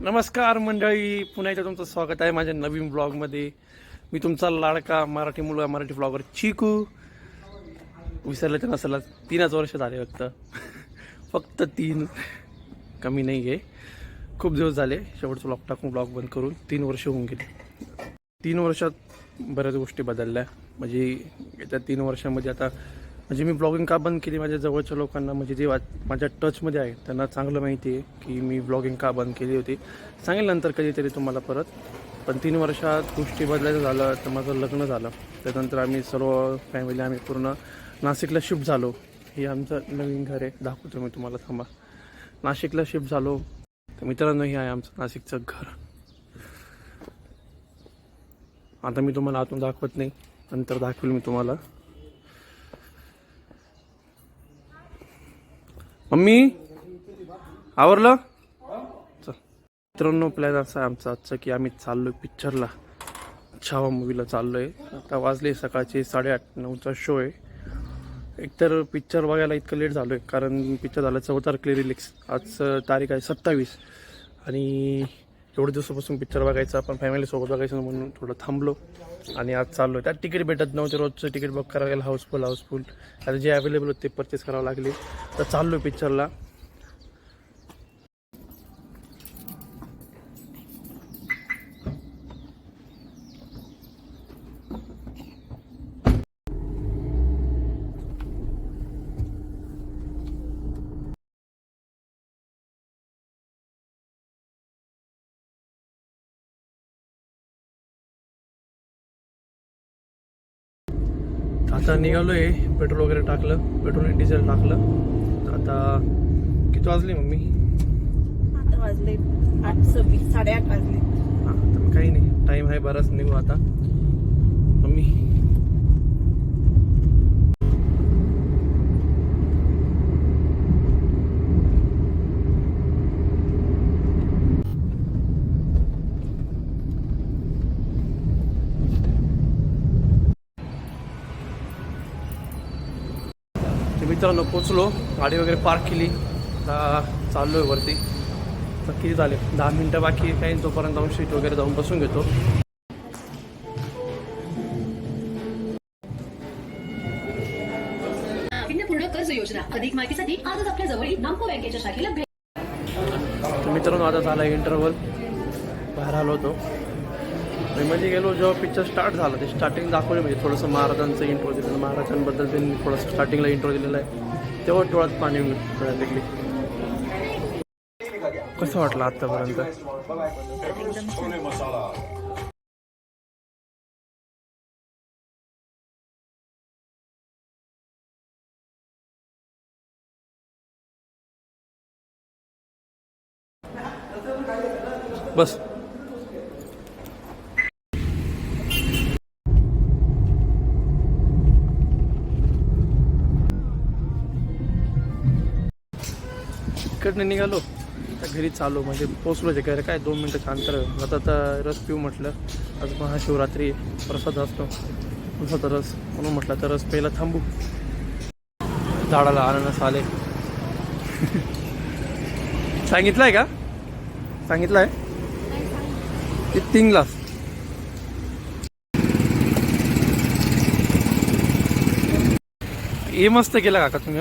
नमस्कार मंडळी पुन्हा एकदा तुमचं स्वागत आहे माझ्या नवीन ब्लॉगमध्ये. मी तुमचा लाडका मराठी मुलगा मराठी ब्लॉगर चिकू. विसरलं तर नसला तीनच वर्ष झाले फक्त. फक्त तीन. कमी नाही आहे. खूप दिवस झाले शेवटचं ब्लॉग टाकून ब्लॉग बंद करून तीन वर्ष होऊन गेले. तीन वर्षात बऱ्याच गोष्टी बदलल्या. म्हणजे येत्या तीन वर्षामध्ये आता म्हणजे मी ब्लॉगिंग का बंद केली माझ्या जवळच्या लोकांना? म्हणजे जे वा- माझ्या टचमध्ये आहे त्यांना चांगलं माहिती आहे की मी ब्लॉगिंग का बंद केली होती. सांगेल नंतर कधीतरी तुम्हाला परत. पण तीन वर्षात गोष्टी बदलायचं झालं तर माझं लग्न झालं. त्यानंतर आम्ही सर्व फॅमिली आम्ही पूर्ण नाशिकला शिफ्ट झालो. हे आमचं नवीन घर आहे. दाखवतो मी तुम्हाला थांबा. नाशिकला शिफ्ट झालो. तर मित्रांनो हे आहे आमचं नाशिकचं घर. आता मी तुम्हाला आतून दाखवत नाही. नंतर दाखवेल मी तुम्हाला. मम्मी? आवरलं? चल. मित्रांनो प्लॅन असा आहे आमचा आजचा की आम्ही चाललोय पिक्चरला. छावा मूवीला चाललोय. आता वाजले सकाळचे साडेआठ नऊचा शो आहे. एकतर पिक्चर बघायला इतकं लेट झालो आहे कारण पिक्चर झालं चौदा तारखेला रिलीक्स आज तारीख आहे सत्तावीस. आणि एवढ्या दिवसापासून पिक्चर बघायचा आपण फॅमिलीसोबत बघायचं म्हणून थोडं थांबलो. आणि आज चाललो त्यात तिकीट भेटत नव्हते रोजचं. तिकीट बुक करावं लागेल हाऊसफुल हाऊसफुल आता जे अवेलेबल होते ते परचेस करावं लागले. तर चाललो पिक्चरला आता निघालोय पेट्रोल वगैरे टाकलं पेट्रोल आणि डिझेल टाकलं. आता किती वाजले मम्मी? आता वाजले आठ सव्वीस साडेआठ वाजले. हा तर काही नाही टाइम आहे बराच निघू आता. मम्मी तर मित्रांनो पोचलो गाडी वगैरे पार्क केली. आता चाललोय वरती. तर किती झाले? दहा मिनटं बाकी आहे काही तोपर्यंत जाऊन सीट वगैरे जाऊन बसून घेतो. नाविन्यपूर्ण कर्ज योजना. अधिक माहितीसाठी आजच आपल्या जवळील नामको बँकेच्या शाखेला भेट. तर मित्रांनो आता झाला इंटरव्हल बाहेर आलो होतो. मी मध्ये म्हणजे गेलो जेव्हा पिक्चर स्टार्ट झाला ते स्टार्टिंग दाखवले म्हणजे थोडंसं महाराजांचं इंट्रो दिलं महाराजांबद्दल त्यांनी थोडंसं स्टार्टिंगला इंट्रो दिलेला आहे. तेव्हा डोळ्यात पाणी निघली कसं वाटलं आत्तापर्यंत बस. इकडनं निघालो. आता घरी चालू म्हणजे पोचलो जे घरी काय दोन मिनटं अंतर तर आता तर रस पिऊ म्हटलं. आज महाशिवरात्री प्रसाद असतो. प्रसाद रस म्हणून म्हटलं तर रस पहिला थांबू. झाडाला अननस आले. सांगितलंय का? सांगितलंय? ते तीन ग्लास. हे मस्त केलं काका तुम्ही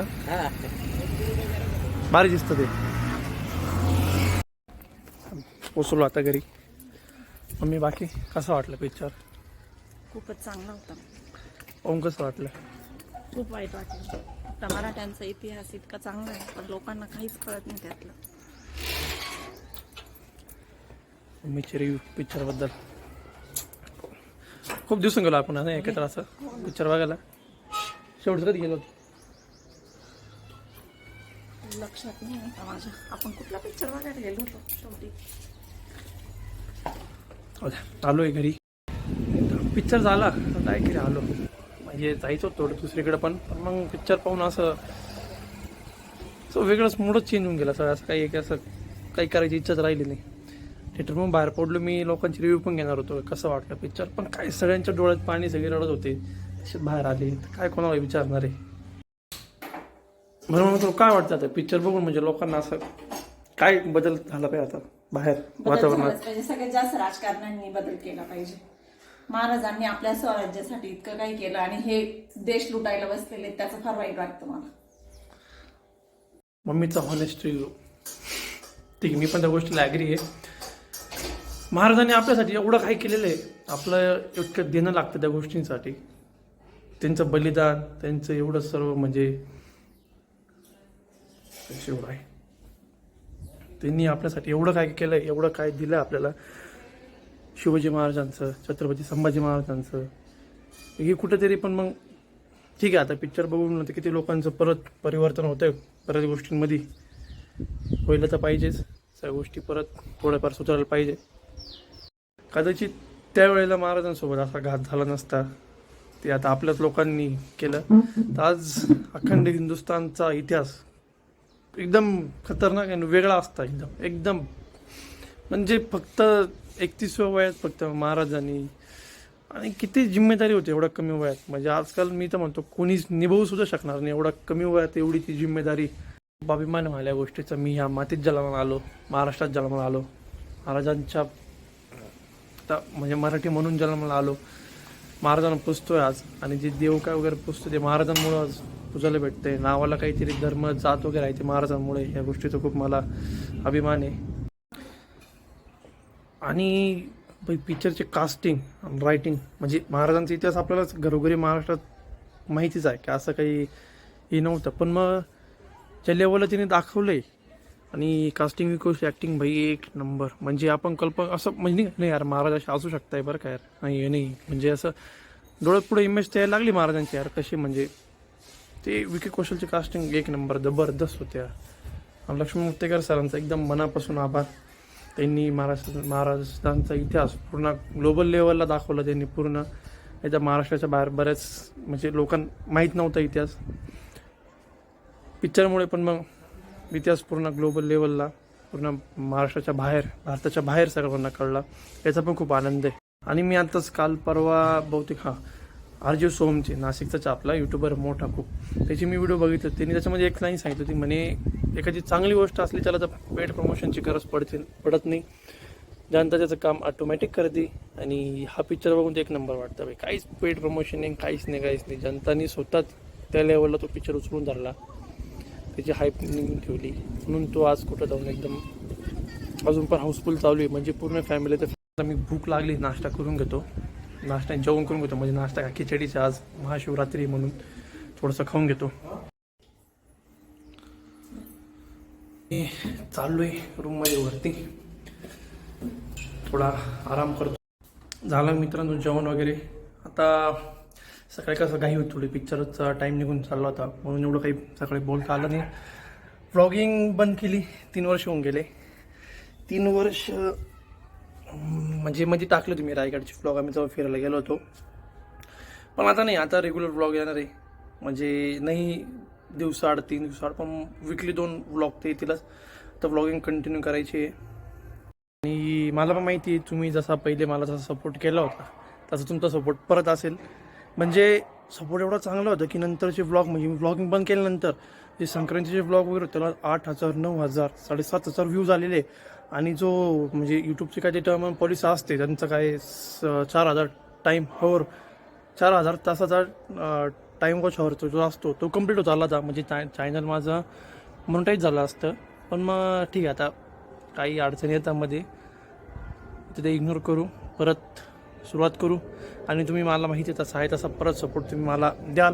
भारी दिसतं ते. पोचलो आता घरी. मम्मी बाकी? कसं वाटलं पिक्चर खूपच चांगला होता. ओम कसं वाटलं? खूप वाईट वाटलं. आता मराठ्यांचा इतिहास इतका चांगला आहे पण लोकांना काहीच कळत नाही त्यातलं. मम्मीचे रिव्ह्यू पिक्चरबद्दल खूप दिवसून गेलो आपण एकत्र असं. पिक्चर बघायला. शेवटचं कधी गेलो? होतो? लक्षात नाही आता माझ्या आपण कुठला पिक्चर बघायला गेलो होतो? शेवटी. हो आलो आहे घरी. पिक्चर झाला. आता काय घरी आलो. म्हणजे जायचं होतं थोडं दुसरीकडे पण. पण मग पिक्चर पाहून असं सो वेगळंच मूडच चेंज होऊन गेला सगळं. असं काही एक असं काही करायची इच्छाच राहिली नाही. थिएटर मग बाहेर पडलो मी. लोकांची रिव्ह्यू पण घेणार होतो. कसं वाटलं पिक्चर पण काय सगळ्यांच्या डोळ्यात पाणी सगळे रडत होते. तसेच बाहेर आले. तर काय कोणाला विचारणार आहे? म्हणून मग काय वाटतं आता? पिक्चर बघून म्हणजे लोकांना असं काय बदल झाला पाहिजे आता? बाहेर बदल वातावरणात? पाहिजे. सगळ्यात जास्त राजकारण्यांनी बदल केला पाहिजे. महाराजांनी आपल्या स्वराज्यासाठी इतकं काही केलं आणि हे देश लुटायला बसलेले त्याचं फार वाईट वाटतं मला. मम्मीचा हॉनेस्ट रिव्ह्यू ठीक आहे मी पण त्या गोष्टीला ॲग्री आहे. महाराजांनी आपल्यासाठी एवढं काही केलेलं आहे. आपलं इतकं देणं लागतं त्या गोष्टींसाठी. त्यांचं बलिदान त्यांचं एवढं सर्व म्हणजे शिवराय त्यांनी आपल्यासाठी एवढं काय केलं आहे एवढं काय दिलं आपल्याला? शिवाजी महाराजांचं छत्रपती संभाजी महाराजांचं. हे कुठेतरी पण मग ठीक आहे आता पिक्चर बघून आता किती लोकांचं परत परिवर्तन होतं बऱ्याच गोष्टींमध्ये. व्हायला तर पाहिजेच सगळ्या गोष्टी परत थोड्याफार सुधारायला पाहिजे. कदाचित त्यावेळेला महाराजांसोबत असा घात झाला नसता. ते आता आपल्याच लोकांनी केलं. तर आज अखंड हिंदुस्थानचा इतिहास एकदम खतरनाक आणि वेगळा असता एकदम एकदम. म्हणजे फक्त एकतीसव्या वयात फक्त महाराजांनी आणि किती जिम्मेदारी होती एवढ्या कमी वयात. म्हणजे आजकाल मी तर म्हणतो कोणीच निभवू सुद्धा शकणार नाही. एवढ्या कमी वयात एवढी ती जिम्मेदारी. खूप अभिमान आहे गोष्टीचा. मी ह्या मातीत जन्माला आलो महाराष्ट्रात जन्माला आलो. महाराजांच्या म्हणजे मराठी म्हणून जन्माला आलो. महाराजांना पुजतोय आज. आणि जे देव काय वगैरे पुजतो ते महाराजांमुळे आज पूजायला भेटते. नावाला काहीतरी धर्म जात वगैरे आहे ते महाराजांमुळे. या गोष्टीचा खूप मला अभिमान आहे. आणि पिक्चरचे कास्टिंग रायटिंग म्हणजे महाराजांचा इतिहास आपल्यालाच घरोघरी महाराष्ट्रात माहितीच आहे की असं काही हे नव्हतं. पण मग ज्या लेवलला तिने दाखवलंय. आणि कास्टिंग विकोस्ट ॲक्टिंग भाई एक नंबर म्हणजे आपण कल्पना असं म्हणजे नाही- यार महाराज असे असू शकताय बरं का यार. नाही हे नाही. म्हणजे असं डोळ्यात पुढे इमेज तयार लागली महाराजांची यार. कशी म्हणजे ते विकी कौशलची कास्टिंग एक नंबर जबरदस्त होत्या. लक्ष्मण मुक्तेकर सरांचा एकदम मनापासून आभार. त्यांनी महाराष्ट्र महाराष्ट्रांचा इतिहास पूर्ण ग्लोबल लेवलला दाखवला त्यांनी पूर्ण. याच्या महाराष्ट्राच्या बाहेर बऱ्याच म्हणजे लोकांना माहीत नव्हता इतिहास. पिक्चरमुळे पण मग इतिहास पूर्ण ग्लोबल लेवलला पूर्ण महाराष्ट्राच्या बाहेर भारताच्या बाहेर सर्वांना कळला. याचा पण खूप आनंद आहे. आणि मी आताच काल परवा बहुतेक हां आरजीव सोमचे नाशिकचा आपला युट्यूबर मोठा खूप. त्याची मी व्हिडिओ बघितलं. त्यांनी त्याच्यामध्ये एक लाईन सांगितली होती म्हणे एखादी चांगली गोष्ट असली त्याला तर पेड प्रमोशनची गरज पडते पडत नाही. जनता त्याचं काम ऑटोमॅटिक करते आणि हा पिक्चर बघून ते एक नंबर वाटतं बाई काहीच पेड प्रमोशन नाही काहीच नाही काहीच नाही. जनतानी स्वतःच त्या लेवलला तो पिक्चर उचलून धरला. त्याची हाईप निघून ठेवली. म्हणून तो आज कुठं जाऊन एकदम अजून पण हाऊसफुल चालू आहे. म्हणजे पूर्ण फॅमिली तर मी भूक लागली नाश्ता करून घेतो. नाश्ता जेवण करून घेतो. म्हणजे नाश्ता का खिचडीचा आज महाशिवरात्री म्हणून थोडंसं खाऊन घेतो. मी चाललोय रूममध्ये वरती. थोडा आराम करतो. झालं मित्रांनो जेवण वगैरे. आता सकाळी कसं काही होत थोडी पिक्चरचा टाईम निघून चालला होता. म्हणून एवढं काही सकाळी बोलता आलं नाही. व्लॉगिंग बंद केली. तीन वर्ष होऊन गेले. तीन वर्ष म्हणजे मध्ये टाकलं तुम्ही रायगडचे व्लॉग आम्ही जवळ फिरायला गेलो होतो. पण आता नाही आता रेग्युलर ब्लॉग येणार आहे. म्हणजे नाही दिवसाआड तीन दिवसाआड पण विकली दोन व्लॉग ते येतीलच. तर व्लॉगिंग कंटिन्यू करायची आहे. आणि मला पण माहिती आहे तुम्ही जसा पहिले मला जसा सपोर्ट केला होता तसा तुमचा सपोर्ट परत असेल. म्हणजे सपोर्ट एवढा चांगला होता की नंतरचे व्लॉग म्हणजे मी व्लॉगिंग बंद केल्यानंतर जे संक्रांतीचे व्लॉग वगैरे त्याला आठ हजार नऊ हजार साडेसात हजार व्ह्यूज आलेले आणि जो म्हणजे यूट्यूबचे काय ते टर्म पॉलिसी असते त्यांचं काय स- चार हजार टाईम हवर चार हजार तासाचा टाईम वॉच हवर जो असतो तो कंप्लीट होत आला होता. म्हणजे चॅनल माझं मोनटाईज झालं असतं. पण मग ठीक आहे आता काही अडचणी येतात मध्ये तर ते इग्नोर करू. परत सुरुवात करू. आणि तुम्ही मला माहिती आहे तसा आहे तसा परत सपोर्ट तुम्ही मला द्याल.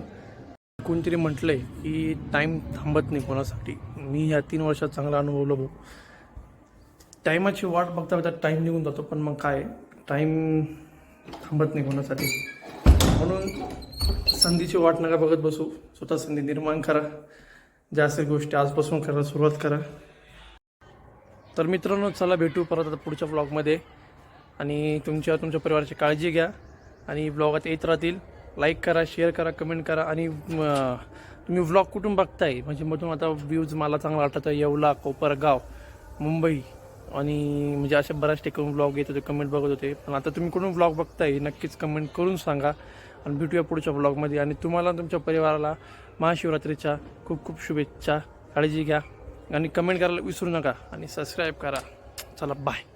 कोणतरी म्हटलंय की टाईम थांबत नाही कोणासाठी. मी ह्या तीन वर्षात चांगला अनुभवलो भाऊ. टायमाची वाट बघता बघता टाईम निघून जातो पण मग काय? टाईम थांबत नाही कोणासाठी म्हणून संधीची वाट नका बघत बसू. स्वतः संधी निर्माण करा. जास्त गोष्टी आजपासून करा सुरुवात करा. तर मित्रांनो चला भेटू परत आता पुढच्या ब्लॉगमध्ये. आणि तुमच्या तुमच्या परिवाराची काळजी घ्या. आणि ब्लॉगात येत राहतील. लाईक करा शेअर करा कमेंट करा. आणि तुम्ही व्लॉग कुठून बघताय? म्हणजे मधून आता व्ह्यूज मला चांगला वाटत आहे. येवला कोपरगाव मुंबई. आणि म्हणजे असे बऱ्याच ठिकाणी ब्लॉग येत होते कमेंट बघत होते. पण आता तुम्ही कुठून ब्लॉग बघताय नक्कीच कमेंट करून सांगा आणि भेटूया पुढच्या ब्लॉगमध्ये आणि तुम्हाला तुमच्या परिवाराला महाशिवरात्रीच्या खूप खूप शुभेच्छा. काळजी घ्या आणि कमेंट करायला विसरू नका आणि सबस्क्राईब करा. चला बाय